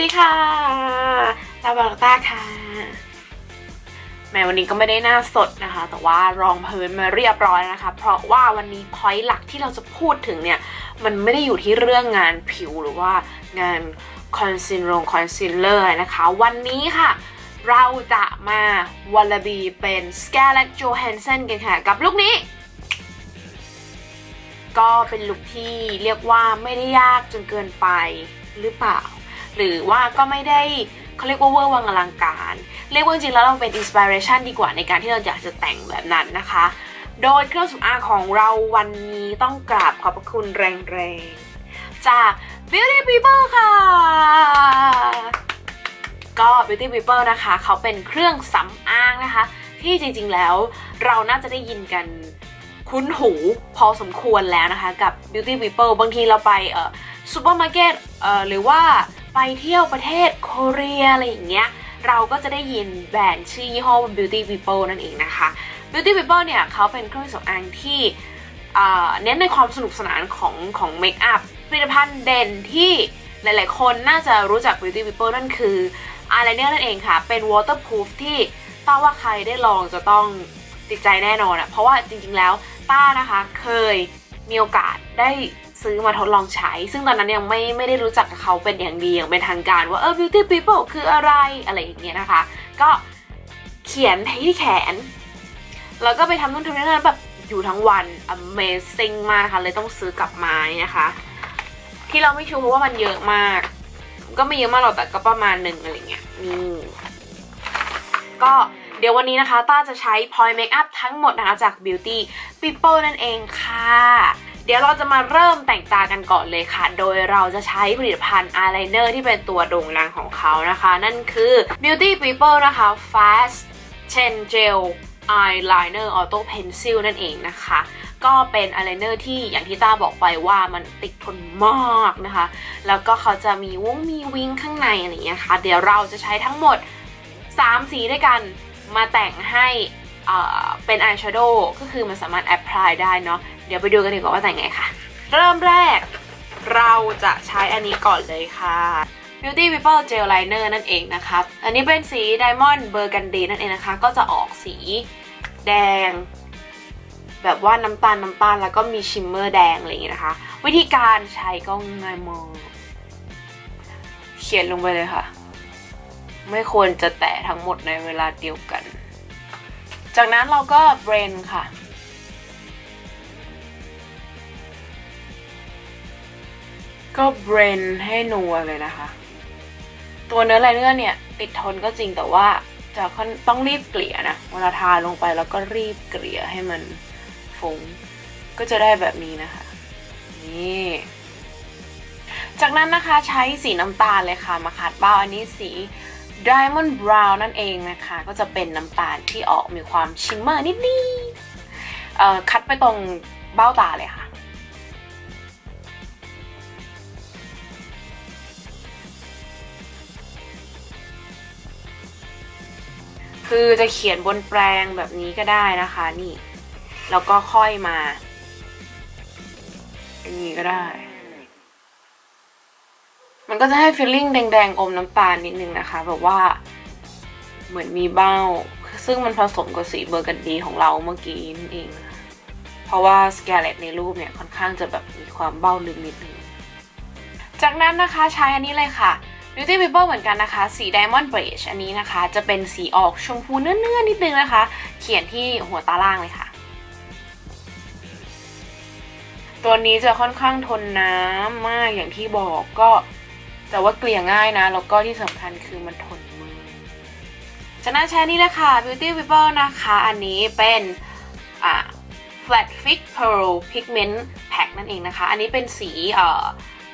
วัสดีค่ะลาบาลต้าค่ะ แม้วันนี้ก็ไม่ได้หน้าสดนะคะ แต่ว่ารองพื้นมาเรียบร้อยนะคะ เพราะว่าวันนี้พอยต์หลักที่เราจะพูดถึงเนี่ย มันไม่ได้อยู่ที่เรื่องงานผิวหรือว่างานคอนซีลลงคอนซีลเลอร์นะคะ วันนี้ค่ะเราจะมาวอลลบีเป็น Scarlett Johansson กันค่ะ กับลุคนี้ ก็เป็นลุคที่เรียกว่าไม่ได้ยากจนเกินไปหรือเปล่า หรือว่าก็ไม่ได้เขาเรียกว่าเวอร์วังอลังการ เรียกว่าจริงแล้วเราเป็นอินสปิเรชันดีกว่าในการที่เราอยากจะแต่งแบบนั้นนะคะ โดยเครื่องสำอางของเราวันนี้ต้องกราบขอบพระคุณแรงๆ จาก Beauty People ค่ะก็ Beauty People นะคะ เขาเป็นเครื่องสำอางนะคะ ที่จริงๆแล้วเราน่าจะได้ยินกันคุ้นหูพอสมควรแล้วนะคะ กับ Beauty People บางทีเราไปซูเปอร์มาร์เก็ตหรือว่า ไปเที่ยวประเทศโคเรียอะไรอย่างเงี้ยเราก็จะได้ยินแบรนด์ชื่อยี่ห้อ Beauty People นั่นเองนะคะ Beauty People เนี่ยเขาเป็นเครื่องสำอางที่เน้นในความสนุกสนานของของเมคอัพผลิตภัณฑ์เด่นที่หลายๆ คนน่าจะรู้จัก Beauty People นั่นคืออายไลเนอร์นั่นเองค่ะ เป็น waterproof ที่ต้าว่าใครได้ลองจะต้องติดใจแน่นอนอะเพราะว่าจริงๆแล้วต้านะคะเคยมีโอกาสได้ ซื้อมาทดลองใช้ ซึ่งตอนนั้นยังไม่ไม่ได้รู้จักกับเขาเป็นอย่างดีอย่างเป็นทางการว่าเออ beauty people คืออะไรอะไรอย่างเงี้ยนะคะ ก็เขียนที่แขน แล้วก็ไปทำนู่นทำนี่นแบบอยู่ทั้งวัน amazing มากนะคะเลยต้องซื้อกลับมานะคะ ที่เราไม่ชูเพราะว่ามันเยอะมาก ก็ไม่เยอะมากหรอกแต่ก็ประมาณหนึ่งอะไรเงี้ยนี่ก็เดี๋ยววันนี้นะคะต้าจะใช้ point makeup ทั้งหมดนะคะจาก beauty people นั่นเองค่ะ เดี๋ยวเราจะมาเริ่มแต่งตากันก่อนเลยค่ะ โดยเราจะใช้ผลิตภัณฑ์ eyeliner ที่เป็นตัวโด่งดังของเขานะคะ นั่นคือ beauty people นะคะ fast chain gel eyeliner auto pencil นั่นเองนะคะ ก็เป็นอายไลเนอร์ที่อย่างที่ต้าบอกไปว่ามันติดทนมากนะคะ แล้วก็เขาจะมีวงมีวิงข้างในอะไรอย่างเงี้ยค่ะ เดี๋ยวเราจะใช้ทั้งหมด 3 สีด้วยกันมาแต่งให้เอ่อเป็นอายแชโดว์ก็คือมันสามารถแอพพลายได้เนาะ เดี๋ยวไปดูกันดีกว่าว่าแต่งไงค่ะ เริ่มแรกเราจะใช้อันนี้ก่อนเลยค่ะ Beauty People Gel Liner นั่นเองนะคะอันนี้เป็นสี Diamond Burgundy นั่นเองนะคะ ก็จะออกสีแดง แบบว่าน้ำตาลน้ำตาลแล้วก็มีชิมเมอร์แดงอะไรอย่างเงี้ยนะคะ วิธีการใช้ก็ง่ายมากเขียนลงไปเลยค่ะ ไม่ควรจะแตะทั้งหมดในเวลาเดียวกัน จากนั้นเราก็เบรนค่ะ ก็เบรนให้นัวเลยนะคะ ตัวเนื้อลายเนื้อเนี่ย ติดทนก็จริงแต่ว่าจะต้องรีบเกลี่ยนะเวลาทาลงไปแล้วก็รีบเกลี่ยให้มันฟุ้งก็จะได้แบบนี้นะคะ นี่ จากนั้นนะคะใช้สีน้ำตาลเลยค่ะ มาขัดเบ้าอันนี้สี Diamond Brown นั่นเองนะคะ ก็จะเป็นน้ำตาลที่ออกมีความชิมเมอร์นิดๆเอ่อคัดไปตรงเบ้าตาเลยค่ะ คือจะเขียนบนแปรงแบบนี้ก็ได้นะคะนี่ แล้วก็ค่อยมาอย่างนี้ก็ได้ มันก็จะให้ฟีลลิ่งแดงๆอมน้ำตาลนิดนึงนะคะ แบบว่าเหมือนมีเบ้า ซึ่งมันผสมกับสีเบอร์กันดีของเราเมื่อกี้นั่นเอง เพราะว่าสแกเลตในรูปเนี่ยค่อนข้างจะแบบมีความเบ้าลึกนิดนึงจากนั้นนะคะใช้อันนี้เลยค่ะ Beauty People เหมือนกันนะคะ สี Diamond Beige อันนี้นะคะ จะเป็นสีออกชมพูเนื้อๆนิดนึงนะคะ เขียนที่หัวตาล่างเลยค่ะ ตัวนี้จะค่อนข้างทนน้ำมากอย่างที่บอกก็แต่ว่าเกลี่ยง่ายนะ แล้วก็ที่สำคัญคือมันทนมือจากนั้นใช้นี่แหละค่ะ Beauty People นะคะ อันนี้เป็นอ่า Flat Fix Pearl Pigment Pack นั่นเองนะคะ อันนี้เป็นสีเอ่อ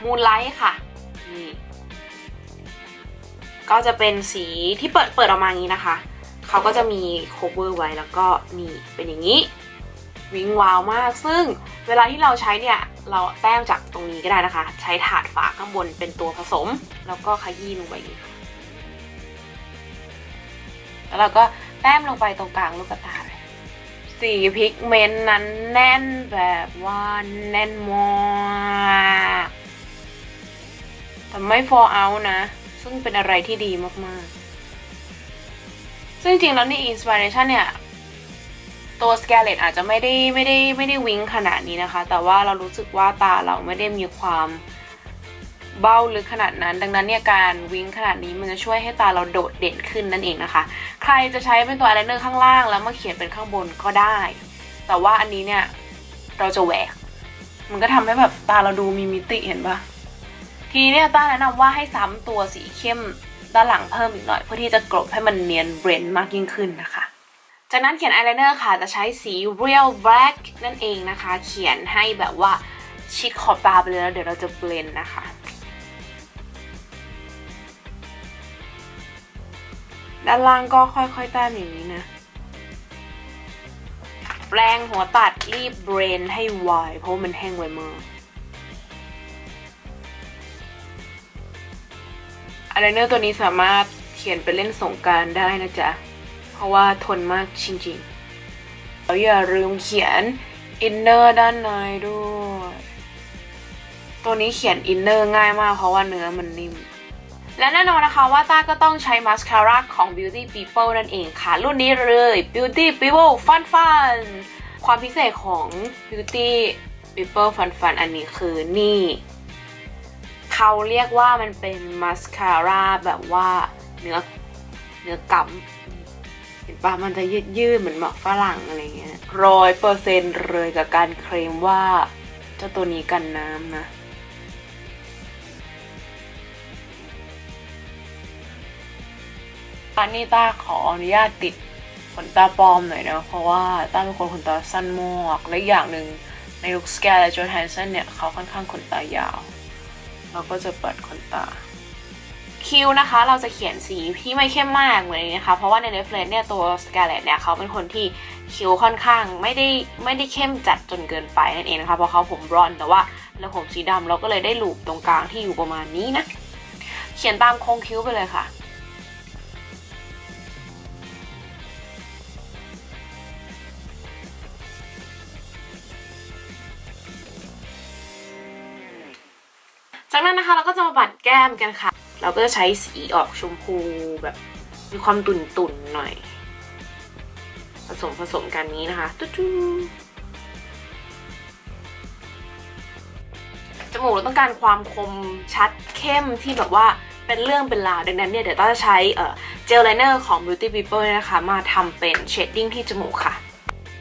Moonlight ค่ะ ก็จะเป็นสีที่เปิดเปิดออกมาอย่างนี้นะคะ เขาก็จะมี cover ไว้แล้วก็นี่เป็นอย่างนี้ วิงวาวมาก ซึ่งเวลาที่เราใช้เนี่ยเราแต้มจากตรงนี้ก็ได้นะคะ ใช้ถาดฝาข้างบนเป็นตัวผสม แล้วก็ขยี้ลงไปอย่างนี้ค่ะแล้วเราก็แต้มลงไปตรงกลางลูกตาสีพิกเมนต์นั้นแน่นแบบว่าแน่นมากแต่ไม่ fall out นะ ซึ่งเป็นอะไรที่ดีมากๆ ซึ่งจริงๆแล้วใน Inspiration เนี่ยตัว Scarlett อาจจะไม่ได้ไม่ได้ไม่ได้วิงขนาดนี้นะคะ แต่ว่าเรารู้สึกว่าตาเราไม่ได้มีความเบ้าลึกขนาดนั้น ดังนั้นเนี่ยการวิงขนาดนี้มันจะช่วยให้ตาเราโดดเด่นขึ้นนั่นเองนะคะ ใครจะใช้เป็นตัวอายไลเนอร์ข้างล่างแล้วมาเขียนเป็นข้างบนก็ได้ แต่ว่าอันนี้เนี่ยเราจะแหวก มันก็ทำให้แบบตาเราดูมีมิติเห็นปะ ทีนี้เนี่ยต้าแนะนำว่าให้ซ้ำตัวสีเข้มด้านหลังเพิ่มอีกหน่อย เพื่อที่จะกลบให้มันเนียนเบรนด์มากยิ่งขึ้นนะคะ จากนั้นเขียนอายไลเนอร์ค่ะจะใช้สี Real Black นั่นเองนะคะ เขียนให้แบบว่าชิดขอบตาไปเลยแล้วเดี๋ยวเราจะเบลนด์นะคะด้านล่างก็ค่อยๆแต้มอย่างนี้นะ แปรงหัวตัดรีบเบรนให้ไวเพราะมันแห้งไวมาก อายไลเนอร์ตัวนี้สามารถเขียนไปเล่นสงการได้นะจ๊ะ เพราะว่าทนมากจริงๆแล้วอย่าลืมเขียนอินเนอร์ด้านในด้วย ตัวนี้เขียนอินเนอร์ง่ายมากเพราะว่าเนื้อมันนิ่ม และแน่นอนนะคะว่าต้าก็ต้องใช้มาสคาร่าของ Beauty People นั่นเองค่ะ รุ่นนี้เลย Beauty People Fun Fun ความพิเศษของ Beauty People Fun Fun อันนี้คือนี่ เขาเรียกว่ามันเป็นมาสคาร่าแบบว่าเนื้อเนื้อกำเห็นปะมันจะยืดยืดเหมือนหมอกฝรั่งอะไรเงี้ยร้อยเปอร์เซ็นต์เลยกับการเคลมว่าเจ้าตัวนี้กันน้ำนะอันนี้ต้าขออนุญาตติดขนตาปลอมหน่อยนะ เพราะว่าต้าเป็นคนขนตาสั้นมากและอย่างหนึ่งในลุคสแกและโจแฮนสันเนี่ย เขาค่อนข้างขนตายาว เราก็จะเปิดขนตาคิ้วนะคะเราจะเขียนสีที่ไม่เข้มมากเหมือนนี้นะคะเพราะว่าในเรฟเลนเนี่ยตัวสกาเลตเนี่ยเขาเป็นคนที่คิ้วค่อนข้างไม่ได้ไม่ได้เข้มจัดจนเกินไปนั่นเองนะคะเพราะเขาผมบรอนแต่ว่าเราผมสีดำเราก็เลยได้ลูปตรงกลางที่อยู่ประมาณนี้นะ เขียนตามโค้งคิ้วไปเลยค่ะ จากนั้นนะคะเราก็จะมาบัดแก้มกันค่ะ เราก็จะใช้สีออกชมพูแบบมีความตุ่นๆหน่อย ผสมผสมกันนี้นะคะตุ๊ดๆจมูกเราต้องการความคมชัดเข้มที่แบบว่าเป็นเรื่องเป็นราวดังนั้นเนี่ยเดี๋ยวต้าจะใช้เเจลไลเนอร์ของ Beauty People เนี่ยนะคะ มาทำเป็นเชดดิ้งที่จมูกค่ะ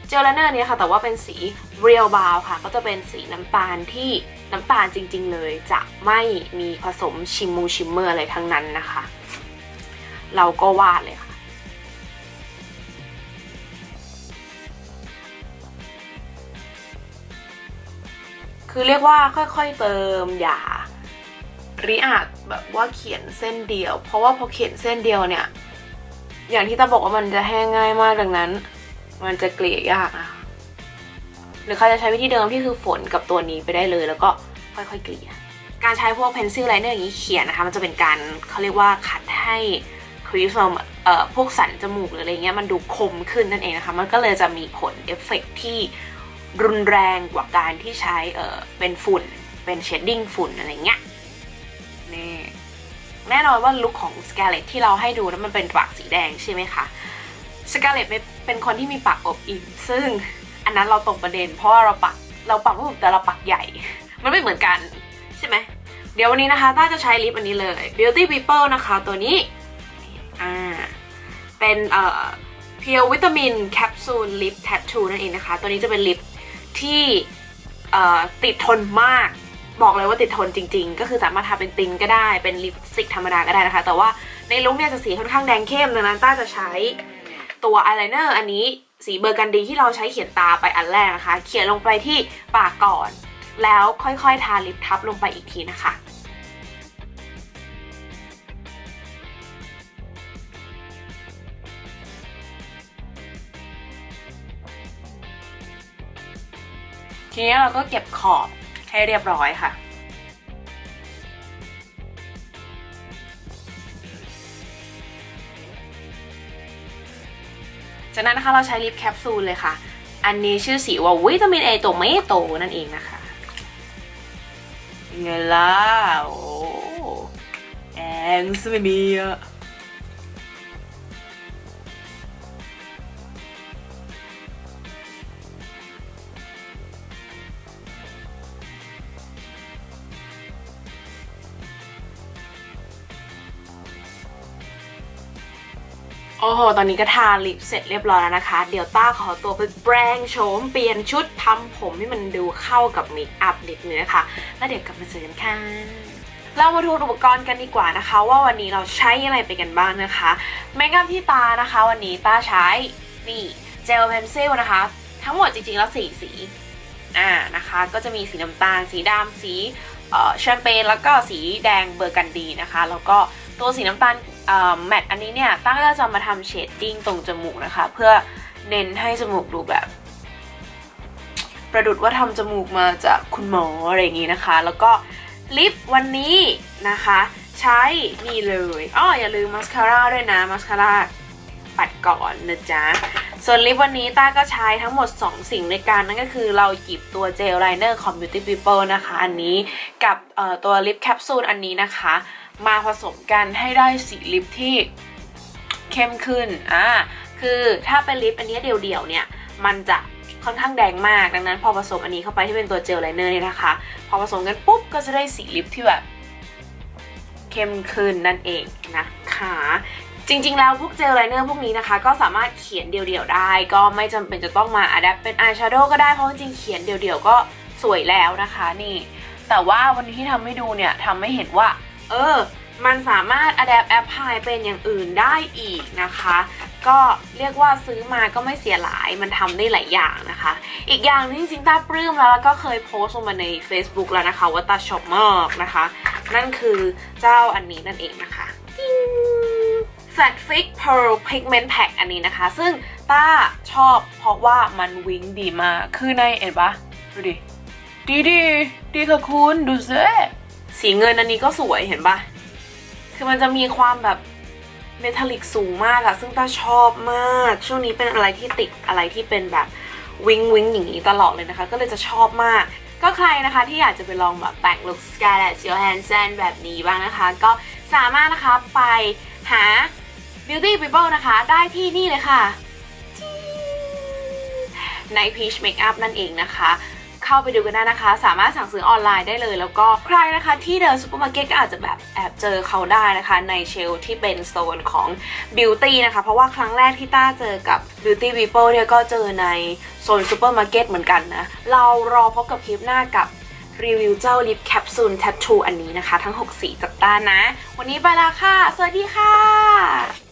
เจลไลเนอร์นี้ค่ะแต่ว่าเป็นสี Real Brown ค่ะ ก็จะเป็นสีน้ำตาลที่ น้ำตาลจริงๆเลยจะไม่มีผสมชิมมูชิมเมอร์อะไรทั้งนั้นนะคะ เราก็วาดเลยค่ะ คือเรียกว่าค่อยๆเติมอย่าริอาจแบบว่าเขียนเส้นเดียว เพราะว่าพอเขียนเส้นเดียวเนี่ย อย่างที่ตาบอกว่ามันจะแห้งง่ายมากดังนั้น มันจะเกลี่ยยากนะคะ หรือใครจะใช้วิธีเดิมที่คือฝนกับตัวนี้ไปได้เลย แล้วก็ค่อยๆเกลี่ย การใช้พวกเพนซิลไลเนอร์อย่างนี้เขียนนะคะ มันจะเป็นการเขาเรียกว่าขัดให้ครีสเอ่อพวกสันจมูกหรืออะไรเงี้ยมันดูคมขึ้นนั่นเองนะคะ มันก็เลยจะมีผลเอฟเฟกต์ที่รุนแรงกว่าการที่ใช้เอ่อเป็นฝุ่น เป็นเชดดิ้งฝุ่นอะไรเงี้ยนี่แน่นอนว่าลุคของสกเลตที่เราให้ดูนั้นมันเป็นปากสีแดงใช่ไหมคะสกเลตเป็นคนที่มีปากอบอิ่มซึ่ง อันนั้นเราตกประเด็น เพราะว่าเราปักเราปักไม่ถูกแต่เราปักใหญ่ มันไม่เหมือนกันใช่ไหมเดี๋ยววันนี้นะคะต้าจะใช้ลิปอันนี้เลย Beauty People นะคะตัวนี้อ่าเป็นเอ่อเพียววิตามินแคปซูลลิปแท t ทูนั่นเองนะคะ ตัวนี้จะเป็นลิปที่เอ่อติดทนมากบอกเลยว่าติดทนจริง ๆ ก็คือสามารถทาเป็นตินก็ได้เป็นลิปสติกธรรมดาก็ได้นะคะ แต่ว่าในลุคเนี่ยจะสีค่อนข้างแดงเข้มดังนั้นต้าจะใช้ตัวอายไลเนอร์อันนี้ สีเบอร์กันดีที่เราใช้เขียนตาไปอันแรกนะคะ เขียนลงไปที่ปากก่อน แล้วค่อยๆ ทาลิปทับลงไปอีกทีนะคะทีนี้เราก็เก็บขอบให้เรียบร้อยค่ะ จากนั้นนะคะเราใช้ลิปแคปซูลเลยค่ะ อันนี้ชื่อสีว่าวิตามินเอตัวเมโตนั่นเองนะคะเป็นไงล่ะโอ้แองสไม่มีอะ อ้โห ตอนนี้ก็ทาลิปเสร็จเรียบร้อยแล้วนะคะ เดี๋ยวต้าขอตัวไปแปรงโฉมเปลี่ยนชุดทำผมให้มันดูเข้ากับเมคอัพนิดนึงนะคะ แล้วเดี๋ยวกลับมาเจอกันค่ะเรามาดูอุปกรณ์กันดีกว่านะคะ ว่าวันนี้เราใช้อะไรไปกันบ้างนะคะเมคอัพที่ตานะคะ วันนี้ตาใช้นี่เจลเพนซิลนะคะ ทั้งหมดจริงๆแล้วสีสีอ่านะคะก็จะมีสีน้ำตาล สีดำสีแชมเปญแล้วก็สีแดงเบอร์กันดีนะคะ แล้วก็ตัวสีน้ำตาล แมตต์อันนี้เนี่ยตั้งก็จะมาทำเชดดิ้งตรงจมูกนะคะ เพื่อเน้นให้จมูกดูแบบ ประดุดว่าทำจมูกมาจากคุณหมออะไรอย่างนี้นะคะ แล้วก็ลิปวันนี้นะคะ ใช้นี่เลยอ้ออย่าลืมมาสคาร่าด้วยนะมาสคาร่าปัดก่อนนะจ๊ะส่วนลิปวันนี้ต้าก็ใช้ทั้งหมด 2 สิ่งในการนั่นก็คือเราหยิบตัวเจลไลเนอร์ของ Beauty People นะคะ อันนี้กับตัวลิปแคปซูลอันนี้นะคะ มาผสมกันให้ได้สีลิปที่เข้มขึ้น อ่า คือถ้าเป็นลิปอันนี้เดี่ยวๆเนี่ย มันจะค่อนข้างแดงมาก ดังนั้นพอผสมอันนี้เข้าไปที่เป็นตัวเจลไลเนอร์เนี่ยนะคะ พอผสมกันปุ๊บก็จะได้สีลิปที่แบบเข้มขึ้นนั่นเองนะคะ จริงๆแล้วพวกเจลไลเนอร์พวกนี้นะคะ ก็สามารถเขียนเดี่ยวๆได้ ก็ไม่จำเป็นจะต้องมาอัดแอปเป็นอายแชโดว์ก็ได้ เพราะจริงๆเขียนเดี่ยวๆก็สวยแล้วนะคะนี่ แต่ว่าวันนี้ที่ทำให้ดูเนี่ยทำให้เห็นว่า เออ มันสามารถ adapt apply เป็นอย่างอื่นได้อีกนะคะ ก็เรียกว่าซื้อมาก็ไม่เสียหลาย มันทำได้หลายอย่างนะคะ อีกอย่างหนึงจริงๆตาปลื้มแล้วแล้วก็เคยโพสต์ลงมาใน Facebook แล้วนะคะ ว่าตาชอบมากนะคะ นั่นคือเจ้าอันนี้นั่นเองนะคะ Fat Fix Pearl Pigment Pack อันนี้นะคะ ซึ่งต้าชอบเพราะว่ามันวิงดีมาก คือในเห็นปะดูดิ ดีดีดีค่ะคุณ ดูซิ สีเงินอันนี้ก็สวยเห็นปะคือมันจะมีความแบบเมทัลลิกสูงมากอะซึ่งต้าชอบมาก ช่วงนี้เป็นอะไรที่ติดอะไรที่เป็นแบบวิงวิงอย่างนี้ตลอดเลยนะคะ ก็เลยจะชอบมาก ก็ใครนะคะที่อยากจะไปลองแบบแต่งลุคสกาเลต j o แ a น s นแบบนี้บ้างนะคะ ก็สามารถนะคะไปหา Beauty People นะคะ ได้ที่นี่เลยค่ะใน Peach Makeup นั่นเองนะคะ เข้าไปดูกันได้นะคะ สามารถสั่งซื้อออนไลน์ได้เลย แล้วก็ใครนะคะที่เดินซูเปอร์มาร์เก็ตก็อาจจะแบบแอบเจอเขาได้นะคะ ในเชลฟ์ที่เป็นโซนของ Beauty นะคะ เพราะว่าครั้งแรกที่ต้าเจอกับ Beauty People เนี่ยก็เจอในโซนซูเปอร์มาร์เก็ตเหมือนกันนะ เรารอพบกับคลิปหน้ากับรีวิวเจ้าลิปแคปซูลแท t ทูอันนี้นะคะ ทั้ง 6 สีจากต้านนะ วันนี้ไปแล้วค่ะ สวัสดีค่ะ